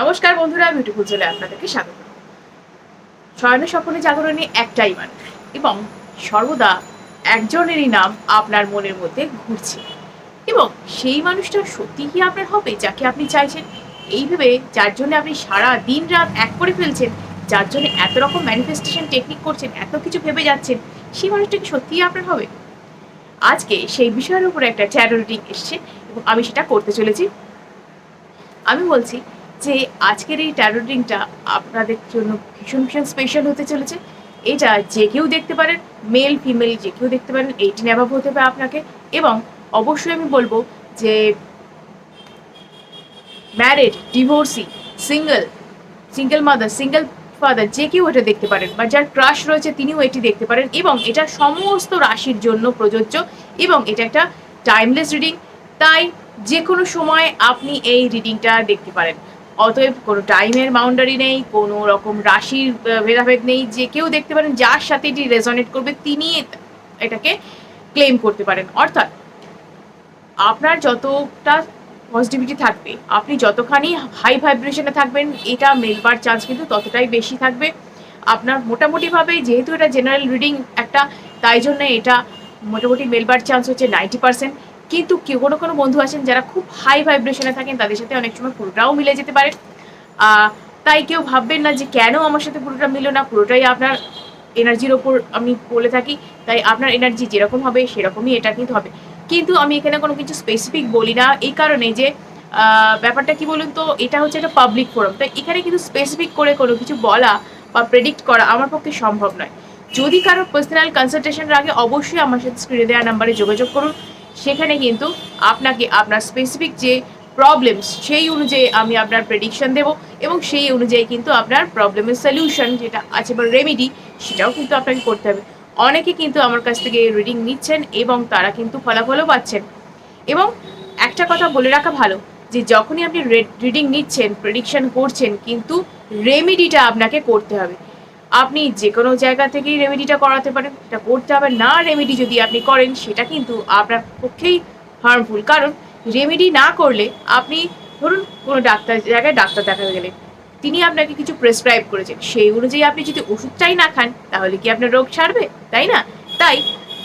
নমস্কার বন্ধুরা বিউটিফুল চলে আপনাদেরকে স্বাগত। শয়নের স্বপ্নে জাগরণে একটাই মানুষ এবং সর্বদা একজনেরই নাম আপনার মনের মধ্যে ঘুরছে। এবং সেই মানুষটা সত্যি কি আপনার হবে, যাকে আপনি চাইছেন? এই ভেবে যার জন্য আপনি সারা দিন রাত এক করে ফেলছেন, যার জন্য এত রকম ম্যানিফেস্টেশন টেকনিক করছেন, এত কিছু ভেবে যাচ্ছেন, সেই মানুষটা কি সত্যিই আপনার হবে? আজকে সেই বিষয়ের উপরে একটা ট্যারো রিডিং এসছে, এবং আমি সেটা করতে চলেছি। আমি বলছি যে আজকের এই ট্যারো রিডিংটা আপনাদের জন্য ভীষণ ভীষণ স্পেশাল হতে চলেছে। এটা যে কেউ দেখতে পারেন মেল ফিমেল যে কেউ দেখতে পারেন এইটিন অ্যাভাব হতে হবে আপনাকে। এবং অবশ্যই আমি বলব যে married divorcee single single mother single father যে কেউ এটা দেখতে পারেন বা যার ক্রাশ রয়েছে তিনিও এটি দেখতে পারেন। এবং এটা সমস্ত রাশির জন্য প্রযোজ্য এবং এটা একটা টাইমলেস রিডিং তাই যে কোনো সময় আপনি এই রিডিংটা দেখতে পারেন। অতএব কোনো টাইমের বাউন্ডারি নেই, কোনো রকম রাশির ভেদাভেদ নেই। যে কেউ দেখতে পারেন যার সাথে এটি রেজনেট করবে, তিনি এটাকে ক্লেম করতে পারেন। অর্থাৎ আপনার যতটা পজিটিভিটি থাকবে, আপনি যতখানি হাই ভাইব্রেশনে থাকবেন, এটা মেলবার চান্স কিন্তু ততটাই বেশি থাকবে। আপনার মোটামুটিভাবে যেহেতু এটা জেনারেল রিডিং একটা, তাই জন্য এটা মোটামুটি মেলবার চান্স হচ্ছে নাইনটি পার্সেন্ট কিন্তু কেউ কোনো কোনো বন্ধু আছেন যারা খুব হাই ভাইব্রেশনে থাকেন, তাদের সাথে অনেক সময় পুরোটাও মিলে যেতে পারে। তাই কেউ ভাববেন না যে কেন আমার সাথে পুরোটা মিলো না, পুরোটাই আপনার এনার্জির ওপর আমি বলে থাকি, তাই আপনার এনার্জি যেরকম হবে, সেরকমই এটা কিন্তু হবে। কিন্তু আমি এখানে কোনো কিছু স্পেসিফিক বলি না, এই কারণে যে ব্যাপারটা কি বলুন তো, এটা হচ্ছে একটা পাবলিক ফোরাম তাই এখানে কিন্তু স্পেসিফিক করে কোনো কিছু বলা বা প্রেডিক্ট করা আমার পক্ষে সম্ভব নয়। যদি কারও পার্সোনাল কনসালটেশনের আগে অবশ্যই আমার সাথে স্ক্রিনে দেওয়া নাম্বারে যোগাযোগ করুন। সেখানে কিন্তু আপনাকে আপনার স্পেসিফিক যে প্রবলেমস সেই অনুযায়ী আমি আপনার প্রেডিকশন দেব এবং সেই অনুযায়ী কিন্তু আপনার প্রবলেমের সলিউশন যেটা আছে বা রেমেডি সেটাও কিন্তু আপনাকে করতে হবে। অনেকে কিন্তু আমার কাছ থেকে রিডিং নিচ্ছেন এবং তারা কিন্তু ফলাফলও পাচ্ছেন। এবং একটা কথা বলে রাখা ভালো যে যখনই আপনি রিডিং নিচ্ছেন প্রেডিকশন করছেন কিন্তু রেমেডিটা আপনাকে করতে হবে। আপনি যে কোনো জায়গা থেকেই রেমেডিটা করাতে পারেন সেটা করতে হবে। না রেমেডি যদি আপনি করেন, সেটা কিন্তু আপনার পক্ষেই হার্মফুল কারণ রেমেডি না করলে আপনি ধরুন কোনো ডাক্তার, জায়গায় ডাক্তার দেখাতে গেলে, তিনি আপনাকে কিছু প্রেসক্রাইব করেছেন। সেই অনুযায়ী আপনি যদি ওষুধটাই না খান, তাহলে কি আপনার রোগ সারবে তাই না? তাই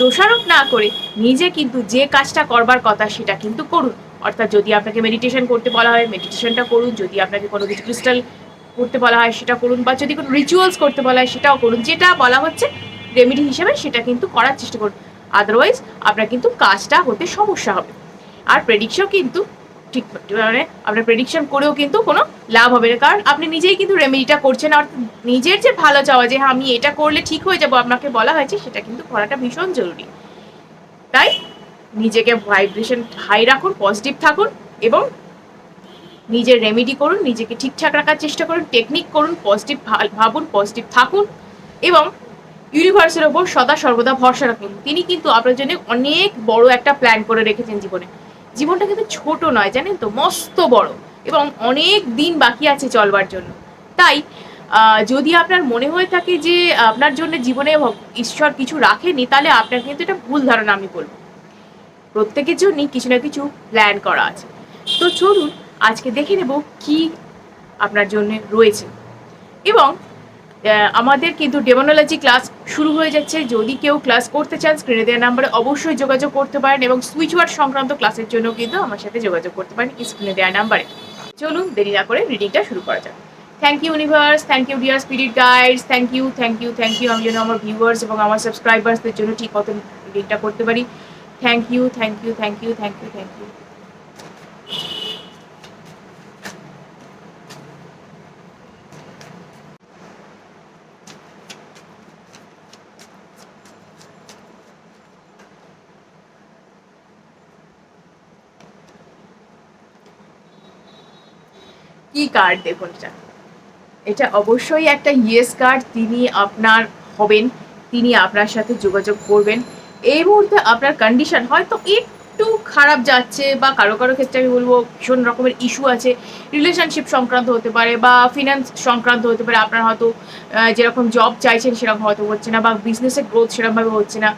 দোষারোপ না করে নিজে কিন্তু যে কাজটা করবার কথা, সেটা কিন্তু করুন। অর্থাৎ যদি আপনাকে মেডিটেশন করতে বলা হয় মেডিটেশনটা করুন। যদি আপনাকে কোনো কিছু ক্রিস্টাল করতে বলা হয়, সেটা করুন বা যদি কোনো রিচুয়ালস করতে বলা হয়, সেটাও করুন। যেটা বলা হচ্ছে রেমেডি হিসেবে সেটা কিন্তু করার চেষ্টা করুন। আদারওয়াইজ আপনার কিন্তু কাজটা হতে সমস্যা হবে। আর প্রেডিকশন কিন্তু ঠিক মানে আপনার প্রেডিকশন করেও কিন্তু কোনো লাভ হবে না। কারণ আপনি নিজেই কিন্তু রেমেডিটা করছেন, আর নিজের যে ভালো চাওয়া যে হ্যাঁ আমি এটা করলে ঠিক হয়ে যাব, আপনাকে বলা হয়েছে, সেটা কিন্তু করাটা ভীষণ জরুরি। তাই নিজেকে ভাইব্রেশন হাই রাখুন পজিটিভ থাকুন, এবং নিজের রেমেডি করুন, নিজেকে ঠিকঠাক রাখার চেষ্টা করুন টেকনিক করুন পজিটিভ ভাবুন পজিটিভ থাকুন এবং ইউনিভার্সের ওপর সদা সর্বদা ভরসা রাখুন। তিনি কিন্তু আপনার জন্য অনেক বড় একটা প্ল্যান করে রেখেছেন জীবনে। জীবনটা কিন্তু ছোট নয়, জানেন তো? মস্ত বড় এবং অনেক দিন বাকি আছে চলবার জন্য। তাই যদি আপনার মনে হয়ে থাকে যে আপনার জন্য জীবনে ঈশ্বর কিছু রাখেনি, তাহলে আপনার কিন্তু এটা ভুল ধারণা আমি বলব। প্রত্যেকের জন্যই কিছু না কিছু প্ল্যান করা আছে। তো চলুন আজকে দেখে নেব কি আপনার জন্য রয়েছে। এবং আমাদের কিন্তু ডেমোনোলজি ক্লাস শুরু হয়ে যাচ্ছে। যদি কেউ ক্লাস করতে চান স্ক্রিনে দেওয়া নাম্বারে অবশ্যই যোগাযোগ করতে পারেন এবং সুইচ ওয়ার্ড সংক্রান্ত ক্লাসের জন্য কিন্তু আমার সাথে যোগাযোগ করতে পারেন স্ক্রিনে দেওয়া নাম্বারে চলুন, দেরি না করে রিডিংটা শুরু করা যাক। Thank you universe thank you dear spirit guides thank you thank you thank you আমি যেন আমার ভিউয়ার্স এবং আমার সাবস্ক্রাইবার্সদের জন্য ঠিক মতন রিডিংটা করতে পারি। Thank you thank you thank you thank you thank you কি কার্ড দেখুন এটা? এটা অবশ্যই একটা ইয়েস কার্ড তিনি আপনার হবেন, তিনি আপনার সাথে যোগাযোগ করবেন। এই মুহূর্তে আপনার কন্ডিশন হয়তো একটু খারাপ যাচ্ছে বা কারও কারও ক্ষেত্রে আমি বলব ভীষণ রকমের ইস্যু আছে। রিলেশনশিপ সংক্রান্ত হতে পারে বা ফিনান্স সংক্রান্ত হতে পারে, আপনার হয়তো যেরকম জব চাইছেন সেরকম হয়তো হচ্ছে না বা বিজনেসের গ্রোথ সেরকমভাবে হচ্ছে না।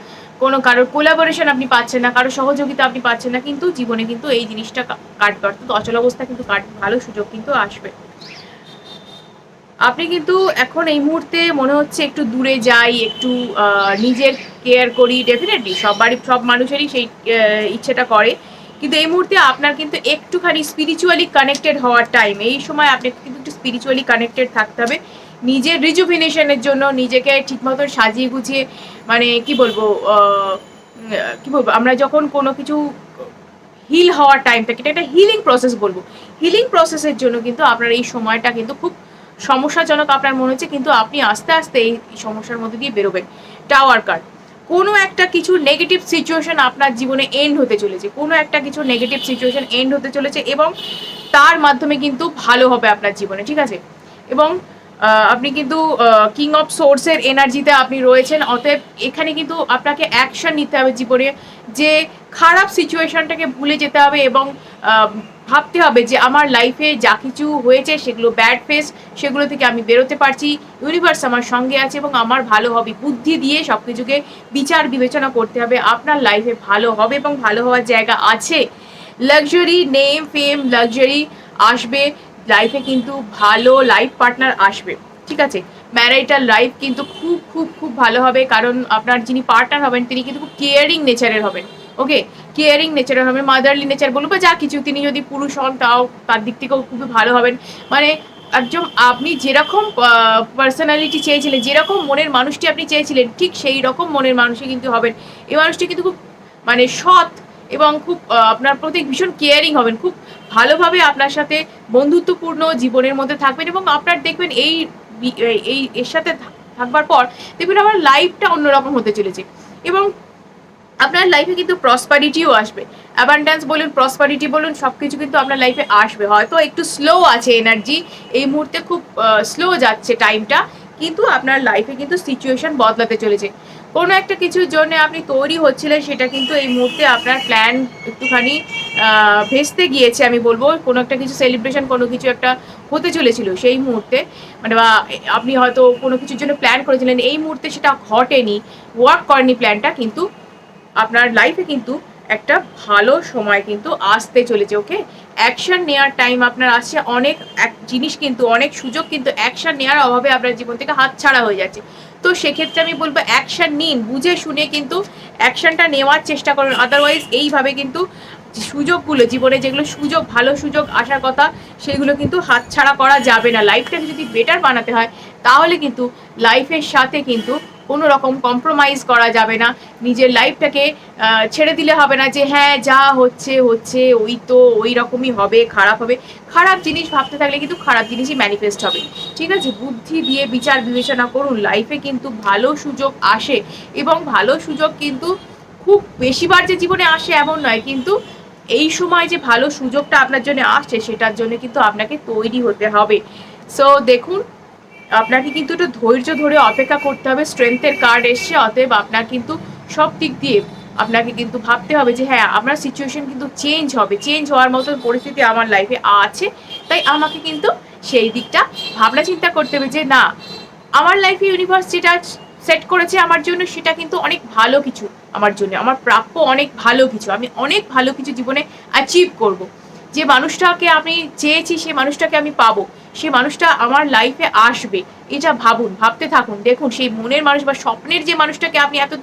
কোনো কারোর কোলাবোরেশন আপনি পাচ্ছেন না, কারোর সহযোগিতা আপনি পাচ্ছেন না, কিন্তু জীবনে কিন্তু এই জিনিসটা কাটবে অর্থাৎ অচল অবস্থা কিন্তু কাট ভালো সুযোগ কিন্তু আসবে। আপনি কিন্তু এখন এই মুহূর্তে মনে হচ্ছে একটু দূরে যাই, একটু নিজের কেয়ার করি ডেফিনেটলি সব বাড়ি সব মানুষেরই সেই ইচ্ছেটা করে। কিন্তু এই মুহূর্তে আপনার কিন্তু একটুখানি স্পিরিচুয়ালি কানেক্টেড হওয়ার টাইম এই সময় আপনাকে কিন্তু একটু স্পিরিচুয়ালি কানেক্টেড থাকতে হবে। নিজের রিজুভিনেশনের জন্য নিজেকে ঠিক মতন সাজিয়ে গুছিয়ে মানে কি বলব কি বলব, আমরা যখন কোনো কিছু হিল হওয়ার টাইম থাকে এটা একটা হিলিং প্রসেস বলব। হিলিং প্রসেসের জন্য কিন্তু আপনার এই সময়টা কিন্তু খুব সমস্যাজনক আপনার মনে হচ্ছে, কিন্তু আপনি আস্তে আস্তে এই সমস্যার মধ্যে দিয়ে বেরোবেন। টাওয়ার কার্ড কোনো একটা কিছু নেগেটিভ সিচুয়েশন আপনার জীবনে এন্ড হতে চলেছে। কোনো একটা কিছু নেগেটিভ সিচুয়েশন এন্ড হতে চলেছে এবং তার মাধ্যমে কিন্তু ভালো হবে আপনার জীবনে, ঠিক আছে? এবং আপনি কিন্তু কিং অফ সোর্সের এনার্জিতে আপনি রয়েছেন, অতএব এখানে কিন্তু আপনাকে অ্যাকশন নিতে হবে জীবনে। যে খারাপ সিচুয়েশনটাকে ভুলে যেতে হবে এবং ভাবতে হবে যে আমার লাইফে যা কিছু হয়েছে সেগুলো ব্যাড ফেস সেগুলো থেকে আমি বেরোতে পারছি। ইউনিভার্স আমার সঙ্গে আছে এবং আমার ভালো হবে। বুদ্ধি দিয়ে সব কিছুকে বিচার বিবেচনা করতে হবে। আপনার লাইফে ভালো হবে এবং ভালো হওয়ার জায়গা আছে। লাক্সারি নেম ফেম লাক্সারি আসবে। লাইফে কিন্তু ভালো লাইফ পার্টনার আসবে। ঠিক আছে? ম্যারাইটাল লাইফ কিন্তু খুব খুব খুব ভালো হবে। কারণ আপনার যিনি পার্টনার হবেন, তিনি কিন্তু খুব কেয়ারিং নেচারের হবেন। ওকে কেয়ারিং নেচারের হবে মাদারলি নেচার বলুন বা যা কিছু, তিনি যদি পুরুষ হন, তাও তার দিক থেকেও খুবই ভালো হবেন। মানে একদম আপনি যেরকম পার্সোনালিটি চেয়েছিলেন, যেরকম মনের মানুষটি আপনি চেয়েছিলেন, ঠিক সেই রকম মনের মানুষই কিন্তু হবেন। এই মানুষটি কিন্তু খুব মানে সৎ এবং খুব আপনার প্রতি ভীষণ কেয়ারিং হবেন। খুব ভালোভাবে আপনার সাথে বন্ধুত্বপূর্ণ জীবনের মধ্যে থাকবেন এবং আপনার দেখবেন এই- এই এর সাথে থাকবার পর, দেখবেন আমার লাইফটা অন্যরকম হতে চলেছে। এবং আপনার লাইফে কিন্তু প্রসপারিটিও আসবে। অ্যাবান্ডেন্স বলুন প্রসপারিটি বলুন সব কিছু কিন্তু আপনার লাইফে আসবে। হয়তো একটু স্লো আছে এনার্জি এই মুহূর্তে খুব স্লো যাচ্ছে টাইমটা কিন্তু আপনার লাইফে কিন্তু সিচুয়েশন বদলাতে চলেছে। কোনো একটা কিছুর জন্য আপনি তৈরি হচ্ছিলেন, সেটা কিন্তু এই মুহূর্তে আপনার প্ল্যান একটুখানি ভেস্তে গিয়েছে, আমি বলব। কোনো একটা কিছু সেলিব্রেশন কোনো কিছু একটা হতে চলেছিল সেই মুহূর্তে। মানে বা আপনি হয়তো কোনো কিছুর জন্য প্ল্যান করেছিলেন, এই মুহূর্তে সেটা ঘটেনি। ওয়ার্ক করেনি প্ল্যানটা কিন্তু আপনার লাইফে কিন্তু একটা ভালো সময় কিন্তু আসতে চলেছে ওকে অ্যাকশন নেওয়ার টাইম আপনার আসছে, অনেক এক জিনিস কিন্তু, অনেক সুযোগ কিন্তু অ্যাকশন নেওয়ার অভাবে আপনার জীবন থেকে হাতছাড়া হয়ে যাচ্ছে। তো সেক্ষেত্রে আমি বলব অ্যাকশন নিন, বুঝে শুনে কিন্তু অ্যাকশনটা নেওয়ার চেষ্টা করুন। আদারওয়াইজ এইভাবে কিন্তু সুযোগগুলো, জীবনে যেগুলো সুযোগ, ভালো সুযোগ, আসার কথা, সেগুলো কিন্তু হাতছাড়া করা যাবে না। লাইফটাকে যদি বেটার বানাতে হয়, তাহলে কিন্তু লাইফের সাথে কিন্তু কোনো রকম কম্প্রোমাইজ করা যাবে না। নিজের লাইফটাকে ছেড়ে দিলে হবে না যে হ্যাঁ যা হচ্ছে হচ্ছে, ওই তো, ওই রকমই হবে, খারাপ হবে। খারাপ জিনিস ভাবতে থাকলে কিন্তু খারাপ জিনিসই ম্যানিফেস্ট হবে। ঠিক আছে? বুদ্ধি দিয়ে বিচার বিবেচনা করুন লাইফে কিন্তু ভালো সুযোগ আসে এবং ভালো সুযোগ কিন্তু খুব বেশিবার যে জীবনে আসে এমন নয়, কিন্তু এই সময় যে ভালো সুযোগটা আপনার জন্য আসছে, সেটার জন্য কিন্তু আপনাকে তৈরি হতে হবে। সো দেখুন আপনাকে কিন্তু একটু ধৈর্য ধরে অপেক্ষা করতে হবে। স্ট্রেংথের কার্ড এসছে, অতএব আপনার কিন্তু সব দিক দিয়ে আপনাকে কিন্তু ভাবতে হবে যে হ্যাঁ আপনার সিচুয়েশন কিন্তু চেঞ্জ হবে। চেঞ্জ হওয়ার মতন পরিস্থিতি আমার লাইফে আছে। তাই আমাকে কিন্তু সেই দিকটা ভাবনা চিন্তা করতে হবে যে, না, আমার লাইফে ইউনিভার্স যেটা সেট করেছে আমার জন্য, সেটা কিন্তু অনেক ভালো কিছু আমার জন্য। আমার প্রাপ্য অনেক ভালো কিছু। আমি অনেক ভালো কিছু জীবনে অ্যাচিভ করব। যে মানুষটাকে আমি চেয়েছি সেই মানুষটাকে আমি পাবো। সেই মানুষটা আমার লাইফে আসবে। এটা ভাবুন, ভাবতে থাকুন। দেখুন, সেই মনের মানুষ বা স্বপ্নের যে মানুষটাকে আপনি এত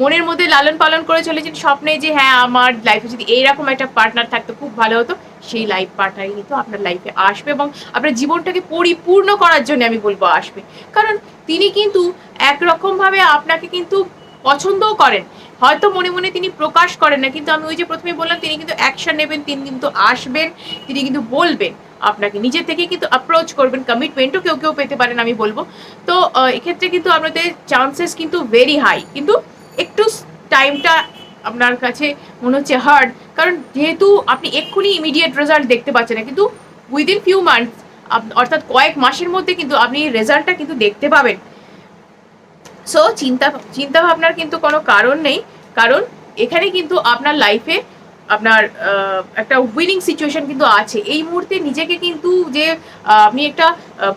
মনের মধ্যে লালন পালন করে চলেছেন, স্বপ্নে যে হ্যাঁ আমার লাইফে যদি এইরকম একটা পার্টনার থাকতো, খুব ভালো হতো, সেই লাইফ পার্টনারই কিন্তু আপনার লাইফে আসবে এবং আপনার জীবনটাকে পরিপূর্ণ করার জন্য আমি বলব আসবে। কারণ তিনি কিন্তু একরকমভাবে আপনাকে কিন্তু পছন্দও করেন। হয়তো মনে মনে তিনি প্রকাশ করেন না, কিন্তু আমি ওই যে প্রথমে বললাম, তিনি কিন্তু অ্যাকশন নেবেন, তিনি কিন্তু আসবেন, তিনি কিন্তু বলবেন আপনাকে, নিজে থেকে কিন্তু অ্যাপ্রোচ করবেন কমিটমেন্টও কেউ কেউ পেতে পারেন আমি বলব। তো এক্ষেত্রে কিন্তু আপনাদের চান্সেস কিন্তু ভেরি হাই কিন্তু একটু টাইমটা আপনার কাছে মনে হচ্ছে হার্ড কারণ যেহেতু আপনি এক্ষুনি ইমিডিয়েট রেজাল্ট দেখতে পাচ্ছেন না, কিন্তু উইদিন ফিউ মান্থস অর্থাৎ কয়েক মাসের মধ্যে কিন্তু আপনি রেজাল্টটা কিন্তু দেখতে পাবেন। সো চিন্তা চিন্তা ভাবনার কিন্তু কোনো কারণ নেই। কারণ এখানে কিন্তু আপনার লাইফে আপনার একটা উইনিং সিচুয়েশন কিন্তু আছে। এই মুহূর্তে নিজেকে কিন্তু যে আপনি একটা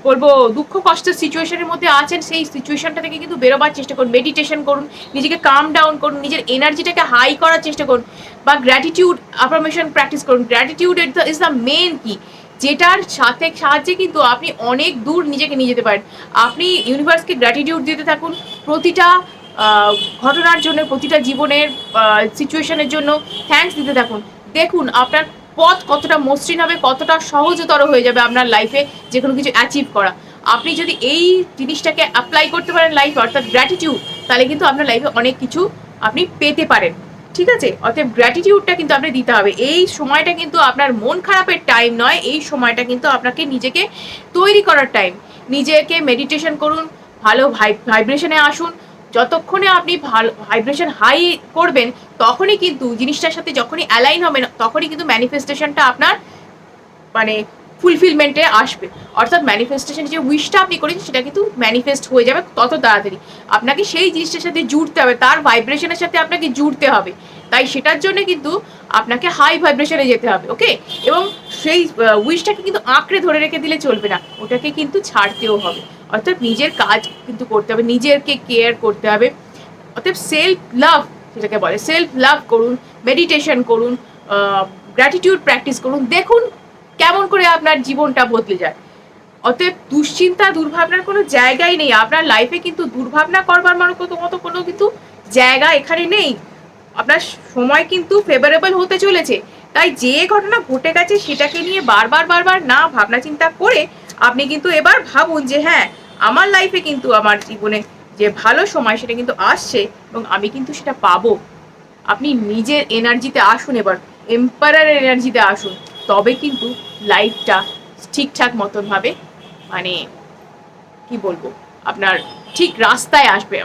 বলব দুঃখ কষ্টের সিচুয়েশনের মধ্যে আছেন, সেই সিচুয়েশনটা থেকে কিন্তু বেরোবার চেষ্টা করুন। মেডিটেশন করুন, নিজেকে কাম ডাউন করুন, নিজের এনার্জিটাকে হাই করার চেষ্টা করুন। বা গ্র্যাটিটিউড অ্যাফার্মেশন প্র্যাকটিস করুন। Gratitude is the main key যেটার সাথে সাহায্যে কিন্তু আপনি অনেক দূর নিজেকে নিয়ে যেতে পারেন। আপনি ইউনিভার্সকে গ্র্যাটিটিউড দিতে থাকুন। প্রতিটা ঘটনার জন্য, প্রতিটা জীবনের সিচুয়েশনের জন্য থ্যাঙ্কস দিতে থাকুন। দেখুন, আপনার পথ কতটা মসৃণ হবে, কতটা সহজতর হয়ে যাবে আপনার লাইফে যে কোনো কিছু অ্যাচিভ করা। আপনি যদি এই জিনিসটাকে অ্যাপ্লাই করতে পারেন লাইফে অর্থাৎ গ্র্যাটিটিউড তাহলে কিন্তু আপনার লাইফে অনেক কিছু আপনি পেতে পারেন। ঠিক আছে? অতএব গ্র্যাটিটিউডটা কিন্তু আপনি দিতে হবে। এই সময়টা কিন্তু আপনার মন খারাপের টাইম নয়, এই সময়টা কিন্তু আপনাকে নিজেকে তৈরি করার টাইম নিজেকে মেডিটেশন করুন, ভালো ভাইব্রেশনে আসুন। যতক্ষণে আপনি ভালো ভাইব্রেশন হাই করবেন, তখনই কিন্তু জিনিসটার সাথে যখনই অ্যালাইন হবেন, তখনই কিন্তু ম্যানিফেস্টেশনটা আপনার মানে ফুলফিলমেন্টে আসবে। অর্থাৎ ম্যানিফেস্টেশন যে উইশটা আপনি করেছেন, সেটা কিন্তু ম্যানিফেস্ট হয়ে যাবে তত তাড়াতাড়ি। আপনাকে সেই জিনিসটার সাথে জুড়তে হবে, তার ভাইব্রেশনের সাথে আপনাকে জুড়তে হবে। তাই সেটার জন্য কিন্তু আপনাকে হাই ভাইব্রেশনে যেতে হবে ওকে এবং সেই উইশটাকে কিন্তু আঁকড়ে ধরে রেখে দিলে চলবে না, ওটাকে কিন্তু ছাড়তেও হবে। অর্থাৎ নিজের কাজ কিন্তু করতে হবে, নিজেরকে কেয়ার করতে হবে। অর্থাৎ সেলফ লাভ যেটাকে বলে সেলফ লাভ করুন মেডিটেশন করুন গ্র্যাটিটিউড প্র্যাকটিস করুন, দেখুন কেমন করে আপনার জীবনটা বদলে যায়? অতএব দুশ্চিন্তা, দুর্ভাবনার কোনো জায়গাই নেই। আপনার লাইফে কিন্তু দুর্ভাবনা করবার মতো মতো কোনো কিন্তু জায়গা এখানে নেই। আপনার সময় কিন্তু ফেভারেবল হতে চলেছে। তাই যে ঘটনা ঘটে গেছে সেটাকে নিয়ে বারবার বারবার না ভাবনা চিন্তা করে আপনি কিন্তু এবার ভাবুন যে হ্যাঁ আমার লাইফে কিন্তু আমার জীবনে যে ভালো সময় সেটা কিন্তু আসছে এবং আমি কিন্তু সেটা পাবো। আপনি নিজের এনার্জিতে আসুন এবার। এম্পায়ার এনার্জিতে আসুন। তবে কিন্তু লাইফটা ঠিকঠাক মতন ভাবে মানে কি বলব? আপনার ঠিক রাস্তায় আসবে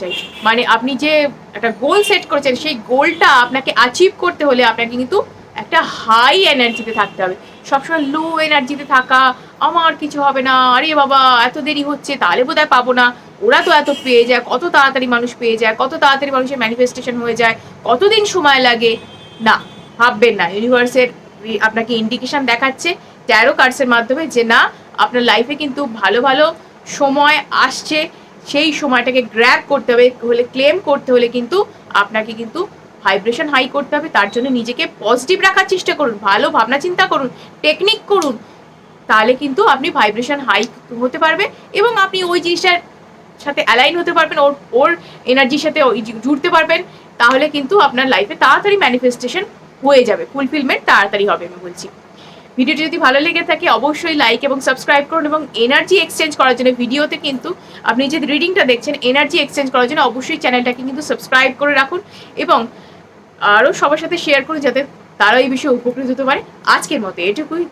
চাই। মানে আপনি যে একটা গোল সেট করেছেন, সেই গোলটা আপনাকে অ্যাচিভ করতে হলে আপনাকে কিন্তু একটা হাই এনার্জিতে থাকতে হবে। সবসময় লো এনার্জিতে থাকা, আমার কিছু হবে না, আরে বাবা, এত দেরি হচ্ছে, তাহলে বোধ হয় পাবো না। ওরা তো এত পেয়ে যায়, কত তাড়াতাড়ি মানুষ পেয়ে যায়, কত তাড়াতাড়ি মানুষের ম্যানিফেস্টেশন হয়ে যায়, কতদিন সময় লাগে? না, ভাববেন না। ইউনিভার্সের আপনাকে ইন্ডিকেশন দেখাচ্ছে ট্যারো কার্ডসের মাধ্যমে যে না, আপনার লাইফে কিন্তু ভালো ভালো সময় আসছে। সেই সময়টাকে গ্র্যাব করতে হবে, হলে ক্লেম করতে হলে কিন্তু আপনাকে কিন্তু ভাইব্রেশন হাই করতে হবে। তার জন্য নিজেকে পজিটিভ রাখার চেষ্টা করুন, ভালো ভাবনা চিন্তা করুন টেকনিক করুন, তাহলে কিন্তু আপনি ভাইব্রেশন হাই হতে পারবে এবং আপনি ওই জিনিসটার সাথে অ্যালাইন হতে পারবেন, ওর ওর এনার্জির সাথে জুড়তে পারবেন। তাহলে কিন্তু আপনার লাইফে তাড়াতাড়ি ম্যানিফেস্টেশন হয়ে যাবে। ফুলফিলমেন্ট তাড়াতাড়ি হবে আমি বলছি। ভিডিওটি যদি ভালো লেগে থাকে, অবশ্যই লাইক এবং সাবস্ক্রাইব করুন এবং এনার্জি এক্সচেঞ্জ করার জন্য ভিডিওতে কিন্তু আপনি যে রিডিংটা দেখছেন এনার্জি এক্সচেঞ্জ করার জন্য অবশ্যই চ্যানেলটাকে কিন্তু সাবস্ক্রাইব করে রাখুন এবং আরও সবার সাথে শেয়ার করুন যাতে তারা এই বিষয়ে উপকৃত হতে পারে। আজকের মতো এটুকুই।